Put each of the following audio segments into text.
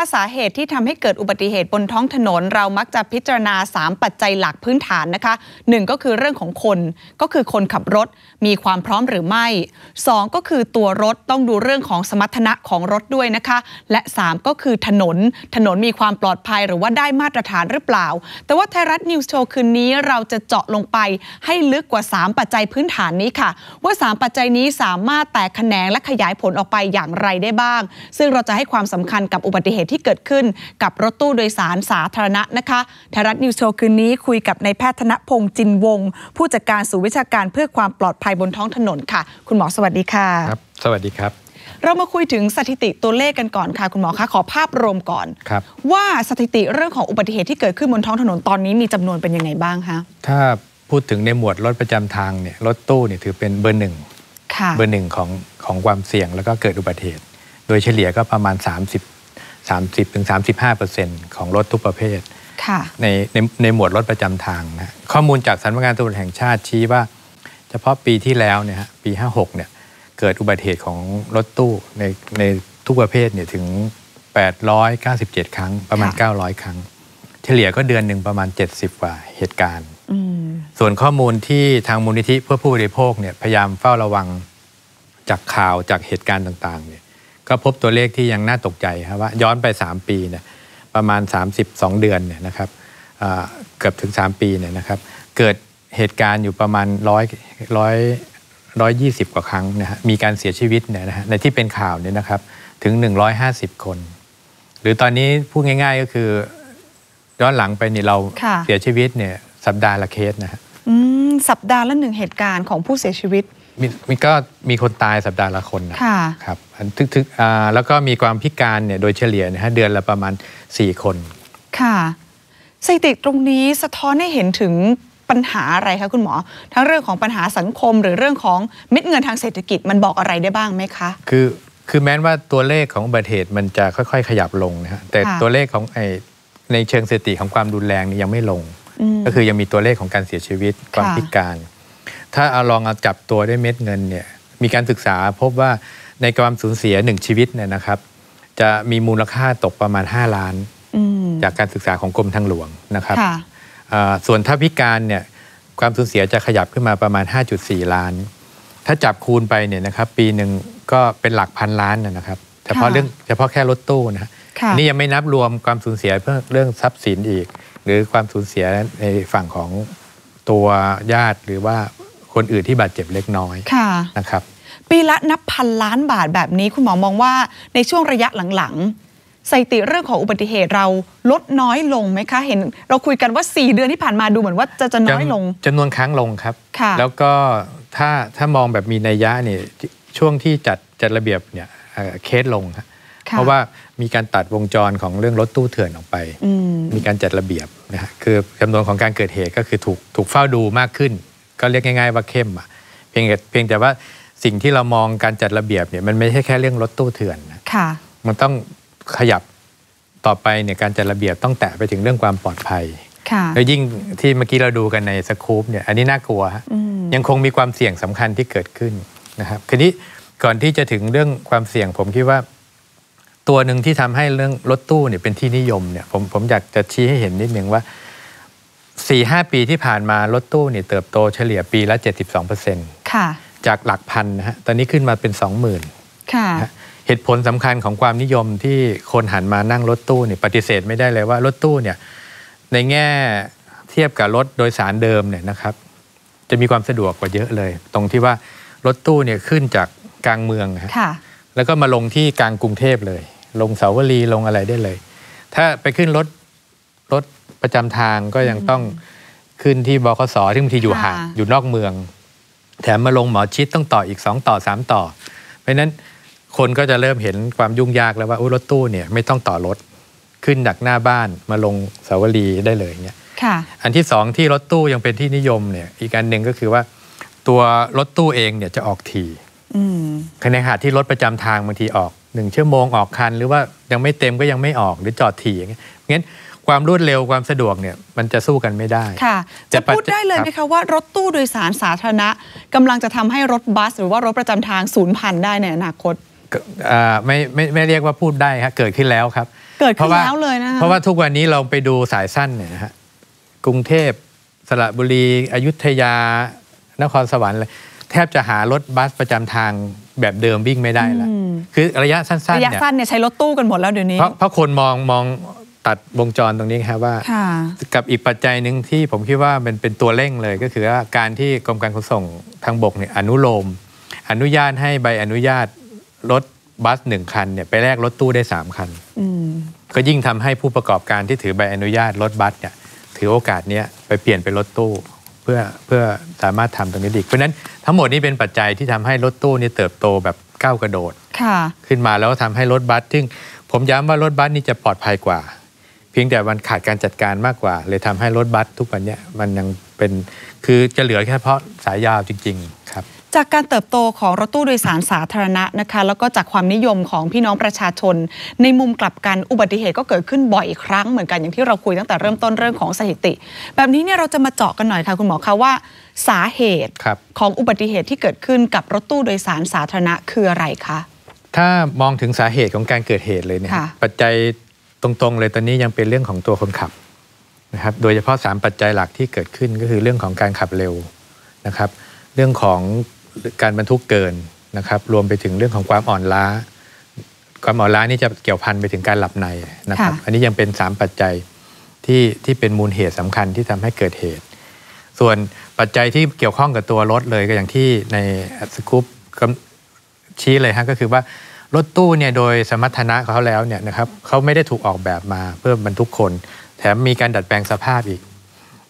ะสาเหตุที่ทำให้เกิดอุบัติเหตุบนท้องถนน เรามักจะพิจารณา 3 ปัจจัยหลักพื้นฐานนะคะ1ก็คือเรื่องของคนก็คือคนขับรถมีความพร้อมหรือไม่ 2 ก็คือตัวรถต้องดูเรื่องของสมรรถนะของรถด้วยนะคะ และ 3 ก็คือถนน ถนนมีความปลอดภัยหรือว่าได้มาตรฐานหรือเปล่า แต่ว่าไทยรัฐนิวส์โชว์คืนนี้เราจะเจาะลงไปให้ลึกกว่า 3 ปัจจัยพื้นฐานนี้ค่ะ ว่า 3 ปัจจัยนี้สามารถแตกแขนงและขยายผลออกไปอย่างไรได้บ้าง ซึ่งเราจะให้ความสำคัญกับอุบัติเหตุที่เกิดขึ้นกับรถตู้โดยสารสาธารณะนะคะไทยรัฐนิวส์โชว์คืนนี้คุยกับนายแพทย์ธนพงศ์จินวงศ์ผู้จัดการศูนย์วิชาการเพื่อความปลอดภัยบนท้องถนนค่ะ คุณหมอสวัสดีค่ะครับสวัสดีครับเรามาคุยถึงสถิติตัวเลขกันก่อนค่ะ คุณหมอคะขอภาพรวมก่อนครับว่าสถิติเรื่องของอุบัติเหตุที่เกิดขึ้นบนท้องถนนตอนนี้มีจำนวนเป็นยังไงบ้างคะถ้าพูดถึงในหมวดรถประจำทางเนี่ยรถตู้เนี่ยถือเป็นเบอร์หนึ่งค่ะเบอร์หนึ่งของของความเสี่ยงแล้วก็เกิดอุบัติเหตุ โดยเฉลี่ยก็ประมาณ 30 30ถึง35เปอร์เซ็นต์ของรถทุกประเภทค่ะในในในหมวดรถประจำทางนะข้อมูลจากสำนักงานตำรวจแห่งชาติชี้ว่า เฉพาะปีที่แล้วเนี่ยฮะปี 56เนี่ยเกิดอุบัติเหตุของรถตู้ในในทุกประเภทเนี่ยถึง 897 ครั้งประมาณค่ะ900 ครั้ง เฉลี่ยก็เดือนหนึ่งประมาณ 70 กว่าเหตุการณ์อืมส่วนข้อมูลที่ทางมูลนิธิเพื่อผู้บริโภคเนี่ยพยายามเฝ้าระวังจากข่าวจากเหตุการณ์ต่างๆเนี่ย ก็พบตัวเลขที่ยังน่าตกใจครับว่าย้อนไป 3 ปีเนี่ยประมาณ 32 เดือนเนี่ยนะครับอ่าเกือบถึง 3 ปีเนี่ยนะครับ เกิดเหตุการณ์อยู่ประมาณร้อยร้อยร้อยยี่สิบกว่าครั้งนะฮะมีการเสียชีวิตเนี่ยนะฮะในที่เป็นข่าวเนี่ยนะครับถึง 150 คน หรือตอนนี้พูดง่าย ๆก็คือย้อนหลังไปนี่เราค่ะเสียชีวิตเนี่ยสัปดาห์ละเคสนะฮะอืมสัปดาห์ละหนึ่งเหตุการณ์ของผู้เสียชีวิต มีมีก็มีคนตายสัปดาห์ละคนนะค่ะครับอัน ทึกทึกอ่าแล้วก็มีความพิการเนี่ยโดยเฉลี่ยนะฮะเดือนละประมาณ 4 คน ค่ะสถิติตรงนี้สะท้อนให้เห็นถึงปัญหาอะไรคะคุณหมอ ทั้งเรื่องของปัญหาสังคม หรือเรื่องของเม็ดเงินทางเศรษฐกิจมันบอกอะไรได้บ้างไหมคะ คือคือแม้ว่าตัวเลขของอุบัติเหตุมันจะค่อย ๆ ขยับลงนะฮะแต่ค่ะตัวเลขของไอในเชิงสถิติของความรุนแรงนี่ยังไม่ลงอืมก็คือยังมีตัวเลขของการเสียชีวิตความค่ะพิการ ถ้าเอาลองเอาจับตัวด้วยเม็ดเงินเนี่ยมีการศึกษาพบว่า ในความสูญเสียหนึ่งชีวิตเนี่ยนะครับ จะมีมูลค่าตกประมาณ 5 ล้านอืมจากการศึกษาของกรมทางหลวงนะครับค่ะอ่าส่วนถ้าพิการเนี่ยความสูญเสียจะขยับขึ้นมาประมาณ 5.4 ล้าน ถ้าจับคูณไปเนี่ยนะครับ ปีหนึ่งก็เป็นหลักพันล้านนะนะครับเฉพาะค่ะเรื่องเฉพาะแค่รถตู้นะฮะค่ะนี่ยังไม่นับรวมความสูญเสียเพื่อเรื่องทรัพย์สินอีก หรือความสูญเสียในฝั่งของตัวญาติหรือว่าคนอื่นที่บาดเจ็บเล็กน้อยค่ะนะครับ ปีละนับพันล้านบาทแบบนี้คุณหมอมองว่าในช่วงระยะหลังๆสถิติเรื่องของอุบัติเหตุเราลดน้อยลงไหมคะ เห็นเราคุยกันว่า 4 เดือนที่ผ่านมาดูเหมือนว่าจะจะน้อยลงจำนวนครั้งลงครับค่ะแล้วก็ถ้าถ้ามองแบบมีนัยยะเนี่ยช่วงที่จัดจัดระเบียบเนี่ยเอ่อเคสลงครับค่ะเพราะว่ามีการตัดวงจรของเรื่องรถตู้เถื่อนออกไปอืมมีการจัดระเบียบนะฮะคือจำนวนของการเกิดเหตุก็คือถูกถูกเฝ้าดูมากขึ้น ก็เรียกง่าย ๆ ว่าเข้มอะเพียงแต่เพียงแต่ว่า สิ่งที่เรามองการจัดระเบียบเนี่ยมันไม่ใช่แค่เรื่องรถตู้เถื่อนนะค่ะ มันต้องขยับต่อไปเนี่ยการจัดระเบียบต้องแตะไปถึงเรื่องความปลอดภัยค่ะแล้วยิ่งที่เมื่อกี้เราดูกันในสคูปเนี่ยอันนี้น่ากลัวฮะอืมยังคงมีความเสี่ยงสำคัญที่เกิดขึ้นนะครับคืนนี้ก่อนที่จะถึงเรื่องความเสี่ยงผมคิดว่า ตัวหนึ่งที่ทำให้เรื่องรถตู้เนี่ยเป็นที่นิยมเนี่ยผมผมอยากจะชี้ให้เห็นนิดนึงว่า4ี่หปีที่ผ่านมารถตู้เนี่ยเติบโตเฉลี่ยปีละ 72%ค่ะ จากหลักพันนะฮะตอนนี้ขึ้นมาเป็น 20,000ค่ะนะฮะเหตุผลสำคัญของความนิยมที่คนหันมานั่งรถตู้เนี่ยปฏิเสธไม่ได้เลยว่ารถตู้เนี่ยในแง่เทียบกับรถโดยสารเดิมเนี่ยนะครับ จะมีความสะดวกกว่าเยอะเลย ตรงที่ว่ารถตู้เนี่ยขึ้นจากกลางเมืองฮะค่ะแล้วก็มาลงที่กลางกรุงเทพเลย ลงเสาวรีลงอะไรได้เลย ถ้าไปขึ้นรถรถประจำทางก็ยังต้องขึ้นที่บขสที่บางทีอยู่ค่ะห่างอยู่นอกเมือง แถมมาลงหมอชิดต้องต่ออีก 2 ต่อ 3 ต่อ เพราะฉะนั้นคนก็จะเริ่มเห็นความยุ่งยากแล้วว่าอุ๊ยรถตู้เนี่ยไม่ต้องต่อรถขึ้นจากหน้าบ้านมาลงเสาวรีได้เลยเนี่ยค่ะอันที่สองที่รถตู้ยังเป็นที่นิยมเนี่ยอีกอันหนึ่งก็คือว่า ตัวรถตู้เองเนี่ยจะออกทีอืมขณะขณะที่รถประจำทางบางทีออกหนึ่งชั่วโมงออกคัน หรือว่ายังไม่เต็มก็ยังไม่ออกหรือจอดถี่อย่างเงี้ยงั้น ความรวดเร็วความสะดวกเนี่ยมันจะสู้กันไม่ได้ค่ะแต่จะพูดได้เลยไหมครัคะบว่ารถตู้โดยสารสาธารณะกำลังจะทำให้รถบัส หรือว่ารถประจำทางสูญพันธุ์ได้ในอนาคตก็อ่าไม่ไม่ไม่เรียกว่าพูดได้ครับเกิดขึ้นแล้วครับ เกิดเพขึ้นราะว่าแล้วเลยนะคะเพราะว่าทุกวันนี้เราไปดูสายสั้นเนี่ยนะฮะกรุงเทพสระบุรีอยุธยานครสวรรค์เลยแทบจะหารถบัสประจำทางแบบเดิมวิ่งไม่ได้แล้วอืมคือระยะสั้นๆระยะเนี่ยสั้นเนี่ยใช้รถตู้กันหมดแล้วเดี๋ยวนี้เพราะเพราะคนมองมอง ตัดวงจรตรงนี้ครับว่าค่ะกับอีกปัจจัยหนึ่งที่ผมคิดว่ามันเป็นตัวเร่งเลยก็คือว่าการที่กรมการขนส่งทางบกเนี่ยอนุโลม อนุญาตให้ใบอนุญาตรถบัสหนึ่งคันเนี่ยไปแลกรถตู้ได้สามคันอืมก็ยิ่งทำให้ผู้ประกอบการที่ถือใบอนุญาตรถบัสเนี่ยถือโอกาสเนี้ยไปเปลี่ยนเป็นรถตู้ เพื่อเพื่อสามารถทำตรงนี้ดีเพราะฉะนั้นทั้งหมดนี้เป็นปัจจัยที่ทำให้รถตู้นี่เติบโตแบบก้าวกระโดดค่ะขึ้นมาแล้วก็ทำให้รถบัสซึ่งผมย้ำว่ารถบัสนี่จะปลอดภัยกว่า เพียงแต่มันขาดการจัดการมากกว่า เลยทำให้รถบัสทุกวันเนี้ยมันยังเป็นคือจะเหลือแค่เฉพาะสายยาวจริง ๆ ครับ จากการเติบโตของรถตู้โดยสารสาธารณะนะคะแล้วก็จากความนิยมของพี่น้องประชาชน ในมุมกลับกันอุบัติเหตุก็เกิดขึ้นบ่อยครั้งเหมือนกันอย่างที่เราคุยตั้งแต่เริ่มต้นเรื่องของสถิติ แบบนี้เนี่ยเราจะมาเจาะกันหน่อยค่ะคุณหมอคะว่า สาเหตุครับของอุบัติเหตุที่เกิดขึ้นกับรถตู้โดยสารสาธารณะคืออะไรคะถ้ามองถึงสาเหตุของการเกิดเหตุเลยเนี่ยค่ะปัจจัย ตรงๆ เลยตอนนี้ยังเป็นเรื่องของตัวคนขับนะครับ โดยเฉพาะ 3 ปัจจัยหลักที่เกิดขึ้นก็คือเรื่องของการขับเร็วนะครับ เรื่องของการบรรทุกเกินนะครับ รวมไปถึงเรื่องของความอ่อนล้า ความอ่อนล้านี่จะเกี่ยวพันไปถึงการหลับในนะครับค่ะอันนี้ยังเป็น 3 ปัจจัยที่ที่เป็นมูลเหตุสำคัญที่ทำให้เกิดเหตุ ส่วนปัจจัยที่เกี่ยวข้องกับตัวรถเลยก็อย่างที่ในสกู๊ปกำชี้เลยฮะก็คือว่า รถตู้เนี่ยโดยสมรรถนะของเขาแล้วเนี่ยนะครับเขาไม่ได้ถูกออกแบบมาเพื่อบรรทุกคน แถมมีการดัดแปลงสภาพอีก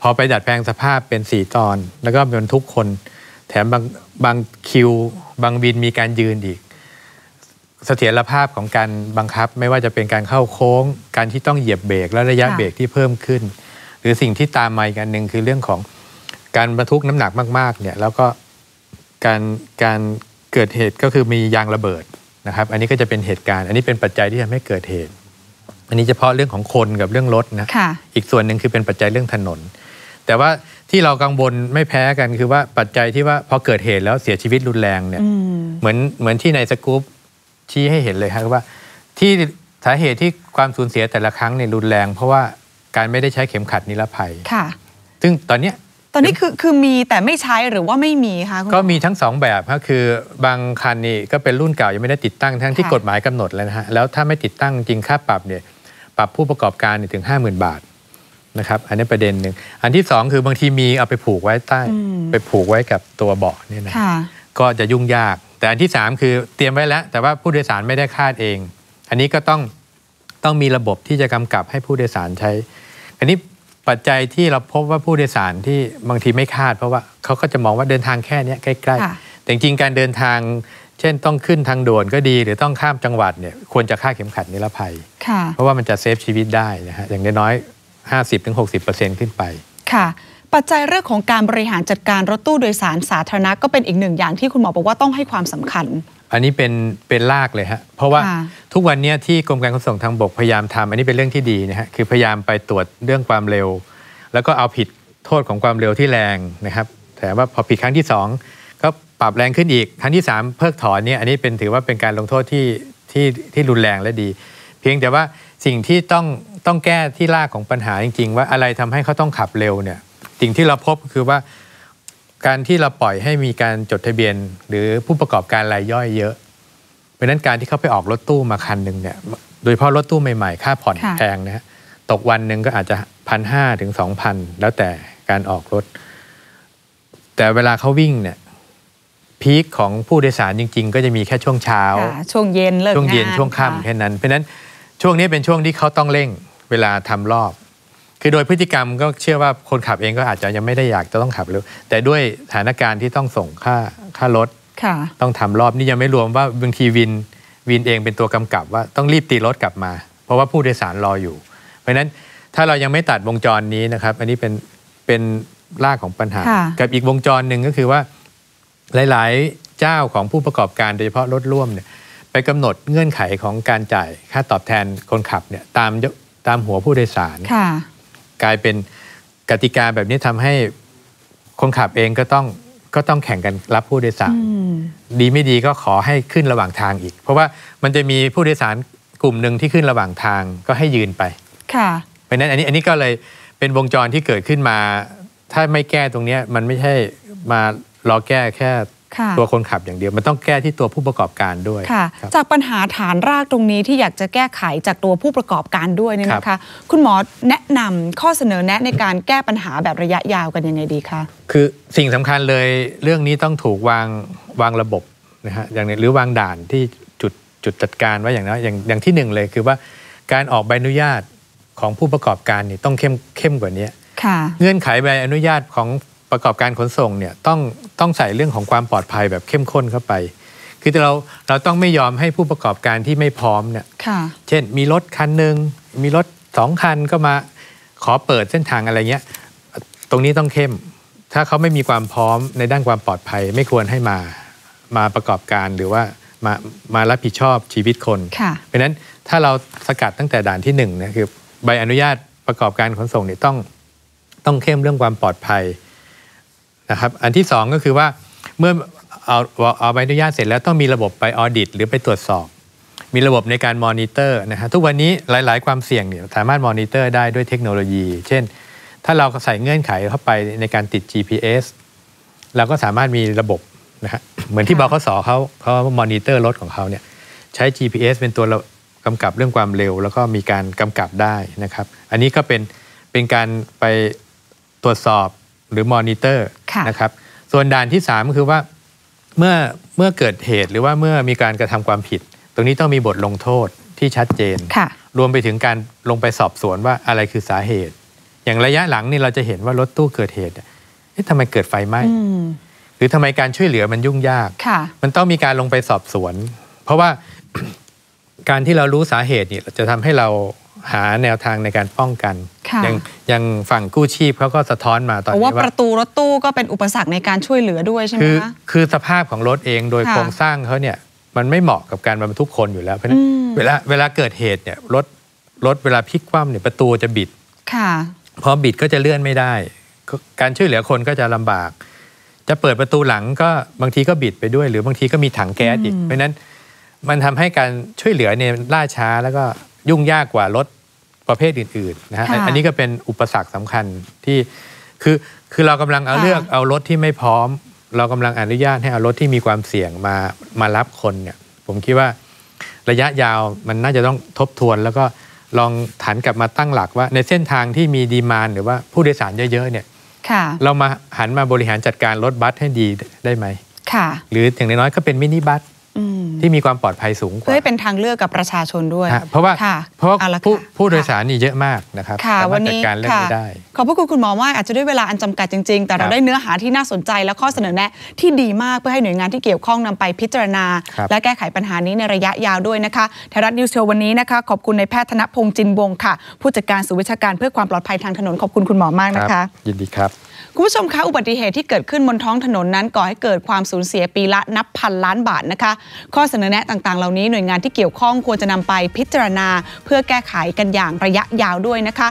พอไปดัดแปลงสภาพเป็นสี่ตอน แล้วก็บรรทุกคน แถมบางบางคิว บางวินมีการยืนอีก เสถียรภาพของการบังคับ ไม่ว่าจะเป็นการเข้าโค้ง การที่ต้องเหยียบเบรกและระยะค่ะเบรกที่เพิ่มขึ้น หรือสิ่งที่ตามมาอีกอันหนึ่งคือเรื่องของการบรรทุกน้ำหนักมากๆเนี่ยแล้วก็การการเกิดเหตุก็คือมียางระเบิด นะครับ อันนี้ก็จะเป็นเหตุการณ์ อันนี้เป็นปัจจัยที่ทำให้เกิดเหตุ อันนี้เฉพาะเรื่องของคนกับเรื่องรถนะค่ะอีกส่วนหนึ่งคือเป็นปัจจัยเรื่องถนน แต่ว่าที่เรากังวลไม่แพ้กันคือว่าปัจจัยที่ว่าพอเกิดเหตุแล้วเสียชีวิตรุนแรงเนี่ยอืมเหมือนเหมือนที่ในสกู๊ปชี้ให้เห็นเลยครับว่าที่สาเหตุที่ความสูญเสียแต่ละครั้งเนี่ยรุนแรง เพราะว่าการไม่ได้ใช้เข็มขัดนิรภัยค่ะ ซึ่งตอนเนี้ยต อนนี้คือคือมีแต่ไม่ใช้หรือว่าไม่มีคะคุณหมอก็มีทั้งสองแบบก็คือบางคันนี่ก็เป็นรุ่นเก่ายังไม่ได้ติดตั้งทั้งที่ค่ะกฎหมายกำหนดแล้วนะฮะแล้วถ้าไม่ติดตั้งจริงค่าปรับเนี่ยปรับผู้ประกอบการเนี่ยถึง 50,000 บาทนะครับอันนี้ประเด็นหนึ่งอันที่สองคือบางทีมีเอาไปผูกไว้ใต้ ไปผูกไว้กับตัวเบาะเนี่ยนะค่ะก็จะยุ่งยาก แต่อันที่ 3 คือเตรียมไว้แล้ว แต่ว่าผู้โดยสารไม่ได้คาดเอง อันนี้ก็ต้องต้องมีระบบที่จะกำกับให้ผู้โดยสารใช้ อันนี้ ปัจจัยที่เราพบว่าผู้โดยสารที่บางทีไม่คาด เพราะว่าเขาก็จะมองว่าเดินทางแค่เนี้ยใกล้ค่ะๆแต่จริงๆการเดินทาง เช่นต้องขึ้นทางด่วนก็ดี หรือต้องข้ามจังหวัดเนี่ยควรจะคาดเข็มขัดนิรภัยค่ะเพราะว่ามันจะเซฟชีวิตได้นะฮะอย่างน้อยๆ50-60%ขึ้นไปค่ะ ปัจจัยเรื่องของการบริหารจัดการรถตู้โดยสารสาธารณะก็เป็นอีกหนึ่งอย่างที่คุณหมอบอกว่าต้องให้ความสำคัญ อันนี้เป็นเป็นลากเลยฮะเพราะว่าค่ะทุกวันเนี้ยที่กรมการขนส่งทางบกพยายามทำอันนี้เป็นเรื่องที่ดีนะฮะคือพยายามไปตรวจเรื่องความเร็ว แล้วก็เอาผิดโทษของความเร็วที่แรงนะครับแต่ว่าพอผิดครั้งที่ 2 ก็ปรับแรงขึ้นอีกครั้งที่ 3 เพิกถอนเนี่ยอันนี้เป็นถือว่าเป็นการลงโทษที่ที่ที่รุนแรงและดี เพียงแต่ว่าสิ่งที่ต้องต้องแก้ที่รากของปัญหาจริง ๆ ว่าอะไรทำให้เขาต้องขับเร็วเนี่ย สิ่งที่เราพบคือว่า การที่เราปล่อยให้มีการจดทะเบียน หรือผู้ประกอบการรายย่อยเยอะเพราะฉะนั้นการที่เขาไปออกรถตู้มาคันหนึ่งเนี่ยโดยเฉพาะรถตู้ใหม่ๆ ค่าผ่อนค่ะแพงนะฮะตกวันหนึ่งก็อาจจะพันห้าถึงสองพันแล้วแต่การออกรถ แต่เวลาเขาวิ่งเนี่ยพีคของผู้โดยสารจริง ๆ ก็จะมีแค่ช่วงเช้าค่ะช่วงเย็นเลิกช่วงเย็นาช่วงค่ำค่ะแค่นั้น เพราะฉะนั้นช่วงนี้เป็นช่วงที่เขาต้องเร่งเวลาทำรอบ คือโดยพฤติกรรมก็เชื่อว่าคนขับเองก็อาจจะยังไม่ได้อยากจะต้องขับเร็วแต่ด้วยสถานการณ์ที่ต้องส่งค่าค่ารถค่ะต้องทำรอบนี่ยังไม่รวมว่าบางทีวินวินเองเป็นตัวกำกับว่าต้องรีบตีรถกลับมา เพราะว่าผู้โดยสารรออยู่ เพราะฉะนั้นถ้าเรายังไม่ตัดวงจรนี้นะครับ อันนี้เป็นเป็นรากของปัญหาค่ะกับอีกวงจรหนึ่งก็คือว่าหลาย ๆ เจ้าของผู้ประกอบการโดยเฉพาะรถร่วมเนี่ยไปกำหนดเงื่อนไขของการจ่ายค่าตอบแทนคนขับเนี่ยตามตามหัวผู้โดยสารค่ะ กลายเป็นกติกาแบบนี้ทำให้คนขับเองก็ต้องก็ต้องแข่งกันรับผู้โดยสารอืมดีไม่ดีก็ขอให้ขึ้นระหว่างทางอีก เพราะว่ามันจะมีผู้โดยสารกลุ่มหนึ่งที่ขึ้นระหว่างทางก็ให้ยืนไป ค่ะเพราะฉะนั้นอันนี้อันนี้ก็เลยเป็นวงจรที่เกิดขึ้นมา ถ้าไม่แก้ตรงเนี้ยมันไม่ใช่มารอแก้แค่ค่ะ ตัวคนขับอย่างเดียว มันต้องแก้ที่ตัวผู้ประกอบการด้วยค่ะครับจากปัญหาฐานรากตรงนี้ที่อยากจะแก้ไขจากตัวผู้ประกอบการด้วยเนี่ยนะคะ คุณหมอแนะนำข้อเสนอแนะในการแก้ปัญหาแบบระยะยาวกันยังไงดีคะคือสิ่งสำคัญเลยเรื่องนี้ต้องถูกวางวางระบบนะฮะอย่างนี้หรือวางด่านที่จุดจุดจัดการไว้อย่างนั้นอย่างอย่างที่หนึ่งเลยคือว่าการออกใบอนุญาตของผู้ประกอบการนี่ต้องเข้มเข้มกว่านี้ค่ะเงื่อนไขใบอนุญาตของประกอบการขนส่งเนี่ยต้อง ต้องใส่เรื่องของความปลอดภัยแบบเข้มข้นเข้าไป คือเราเราต้องไม่ยอมให้ผู้ประกอบการที่ไม่พร้อมเนี่ยค่ะเช่นมีรถคันหนึ่งมีรถสองคันก็มาขอเปิดเส้นทางอะไรเงี้ย ตรงนี้ต้องเข้ม ถ้าเขาไม่มีความพร้อมในด้านความปลอดภัย ไม่ควรให้มามาประกอบการหรือว่ามามารับผิดชอบชีวิตคนค่ะเพราะฉะนั้นถ้าเราสกัดตั้งแต่ด่านที่หนึ่งเนะคือใบอนุญาตประกอบการขนส่งเนี่ยต้องต้องเข้มเรื่องความปลอดภัย นะครับอันที่สองก็คือว่าเมื่อเอาเอาใบอนุญาตเสร็จแล้วต้องมีระบบไปออดิตหรือไปตรวจสอบ มีระบบในการมอนิเตอร์นะฮะทุกวันนี้หลาย ๆ ความเสี่ยงเนี่ยสามารถมอนิเตอร์ได้ด้วยเทคโนโลยี เช่น ถ้าเราใส่เงื่อนไขเข้าไปในการติด GPS เราก็สามารถมีระบบนะฮะเหมือนที่บค่ะขสเขาเขามอนิเตอร์รถของเขาเนี่ยใช้ GPS เป็นตัวกำกับเรื่องความเร็ว แล้วก็มีการกำกับได้นะครับ อันนี้ก็เป็นเป็นการไปตรวจสอบหรือมอนิเตอร์ นะครับส่วนด่านที่3ก็คือว่าเมื่อเมื่อเกิดเหตุหรือว่าเมื่อมีการกระทำความผิด ตรงนี้ต้องมีบทลงโทษที่ชัดเจนค่ะรวมไปถึงการลงไปสอบสวนว่าอะไรคือสาเหตุ อย่างระยะหลังนี่เราจะเห็นว่ารถตู้เกิดเหตุเอ๊ะทำไมเกิดไฟไหม้อืมหรือทำไมการช่วยเหลือมันยุ่งยากค่ะมันต้องมีการลงไปสอบสวน เพราะว่าการที่เรารู้สาเหตุนี่จะทำให้เรา หาแนวทางในการป้องกันค่ะอย่างอย่างฝั่งกู้ชีพเขาก็สะท้อนมาตอนเพราะนี้ว่าปว่าระตูรถตู้ก็เป็นอุปสรรคในการช่วยเหลือด้วยใช่ไหมคือคะคือสภาพของรถเองโดยค่ะโครงสร้างเขาเนี่ยมันไม่เหมาะกับการบรรทุกคนอยู่แล้วเพราะฉะนั้นอืมเวลาเวลาเกิดเหตุเนี่ยรถรถเวลาพลิกคว่ำเนี่ยประตูจะบิดค่ะพอบิดก็จะเลื่อนไม่ได้ก็การช่วยเหลือคนก็จะลำบาก จะเปิดประตูหลังก็บางทีก็บิดไปด้วย หรือบางทีก็มีถังแก๊สอีกอืมเพราะฉะนั้นมันทำให้การช่วยเหลือเนี่ยล่าช้าแล้วก็ยุ่งยากกว่ารถ ประเภทอื่นๆนะฮะอันอันนี้ก็เป็นอุปสรรคสำคัญที่คือคือเรากำลังเอาเลือกเอารถที่ไม่พร้อม เรากำลังอนุญาตให้เอารถที่มีความเสี่ยงมามารับคนเนี่ยผมคิดว่าระยะยาวมันน่าจะต้องทบทวน แล้วก็ลองถันกลับมาตั้งหลักว่า ในเส้นทางที่มีดีมานหรือว่าผู้โดยสารเยอะๆเนี่ยค่ะเรามาหันมาบริหารจัดการรถบัสให้ดีได้ไหมค่ะหรืออย่างน้อยๆก็เป็นมินิบัสอืม ที่มีความปลอดภัยสูงกเพื่อว่าให้เป็นทางเลือกกับประชาชนด้วยฮะเพราะว่าค่ะเพราะว่าเอาละผู้ค่ะผู้โดยค่ะสารนี่เยอะมากนะครับค่ะสามารถวันจัดนี้การเรื่องค่ะนี้ได้ ขอบพระคุณคุณหมอมากอาจจะด้วยเวลาอันจำกัดจริง ๆ แต่ครัเราบได้เนื้อหาที่น่าสนใจและข้อเสนอแนะที่ดีมากเพื่อให้หน่วยงานที่เกี่ยวข้องนำไปพิจารณาครับและแก้ไขปัญหานี้ในระยะยาวด้วยนะคะไทยรัฐนิวส์โชว์วันนี้นะคะขอบคุณในายแพทย์ธนพงษ์จินวงศ์ค่ะ ผู้จัดการศูนย์วิชาการเพื่อความปลอดภัยทางถนนขอบคุณคุณหมอมากคนะรับคะ ยินดีครับ คุณผู้ชมคะอุบัติเหตุที่เกิดขึ้นบนท้องถนนนั้นก่อให้เกิดความสูญเสียปีละนับพันล้านบาทนะคะ ข้อเสนอแนะต่างๆ เหล่านี้หน่วยงานที่เกี่ยวข้องควรจะนำไปพิจารณา เพื่อแก้ไขกันอย่างระยะยาวด้วยนะคะ